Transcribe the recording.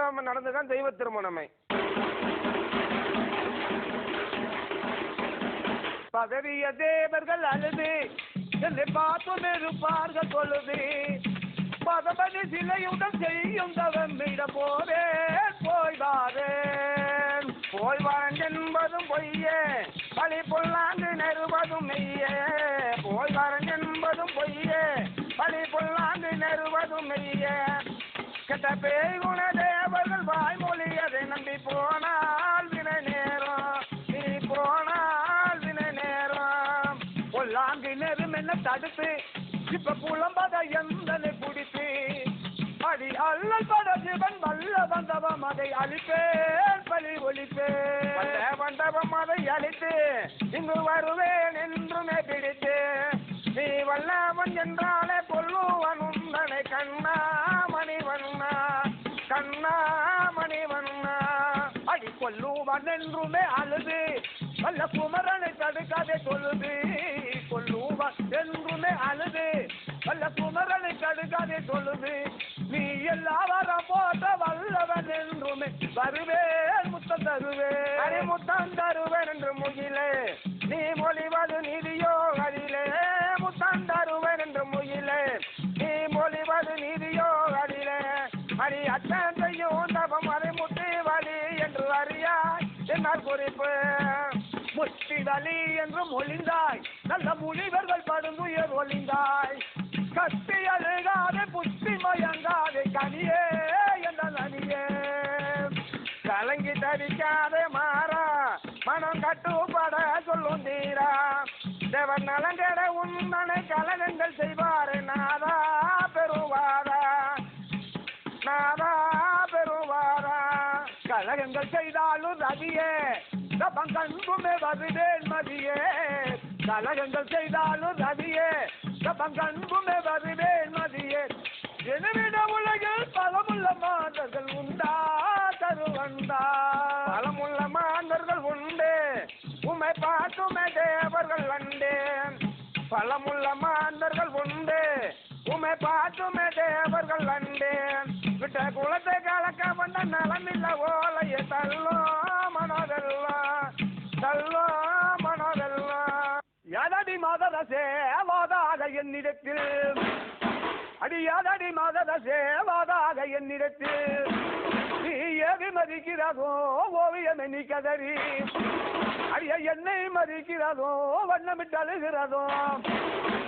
தெய்வம் நடந்துதான் தெய்வ திருமணமே. பதவிய தேவர்கள் அழுது என்னை பார்த்து நிருப்பார்கள் தொழுது பதபதி சிலையுடன் செய்யும் தவமிட போவே போய் வாரேன் போய் வாரன் என்பதும் பொய்யே பழி பொல்லாங்கு நெருவதும் மெய்யே. போய் வாரன் என்பதும் பொய்யே பழி பொல்லாங்கு நெருவதும் மெய்யே. கெட்ட பேய் பொல்லாங்கு நேரம் என்ன தடுத்து இப்ப புலம்பத எந்தனை பிடித்து அடி அல்லல் பட ஜீவன் வல்ல வந்தவம் அதை அழிப்பேன் பலி ஒழிப்பேன். வந்த வந்தவம் அதை அழித்து இங்கு வருவேன் என்றுமே பிடித்து நீ வல்லவன் என்றாலே பொல்லுவன் உந்தனை கண்ணா மணிவண்ணா கண்ணா மணிவண்ணா. அடி கொல்லுவன் என்றுமே அழுது வல்ல குமரனை தடுக்காதே சொல்லுது என்றுமே அழுது. வல்ல குமரனை கடுகாதே சொல்லுது நீ எல்லா வரம் போட்ட வல்லவன் என்றுமே. வருவேன் முத்தம் தருவேன் அரை முத்தம் தருவேன் என்று முகிலே. நீ மொழிவது நீதியோ அதிலே முத்தம் தருவேன் என்று முகிலே. நீ மொழிவது நீதியோ அதிலே அடி அச்சம் செய்யும் தபம் அரை முத்தி வழி என்று அறியாய். என்னால் குறிப்பு. முட்டி என்று மொழிந்தாய். நல்ல முனிவர்கள் படுந்துயர் கத்தி அழுகாதே புத்தி மயங்காதே கனியே என்ற நனியே. கலங்கி தவிக்காதே மாறா. மனம் கட்டுப்பட சொல்லும் தீரா. தேவன் நலங்கட உன்னனை கலகங்கள் செய்வாரு நாதா பெறுவாரா. நாதா பெறுவாரா. கலகங்கள் செய்தாலும் ரவியே. தபம் வருதேன் மதியே. கலகங்கள் செய்தாலும் ரதியே தபம் கண்புமே வருவேன் மதியே. எனவிட உலகில் பலமுள்ள மாதர்கள் உண்டா தருவந்தா பலமுள்ள மாந்தர்கள் உண்டு உமை பார்த்துமே தேவர்கள் வந்தே பலமுள்ள மாந்தர்கள் உண்டு உமை பார்த்துமே தேவர்கள் வந்தே விட்ட குலத்தை கலக்க வந்த நலமில்ல ஓலையை தள்ள மாதர சேவாதாக என்னிடத்தில். அடியாதடி மாதர சேவாதாக என்னிடத்தில். நீ ஏவி மதிக்கிறதோ ஓவியம் எண்ணி கதறி. அடிய என்னை மதிக்கிறதோ வண்ணமிட்டு அழுகிறதோ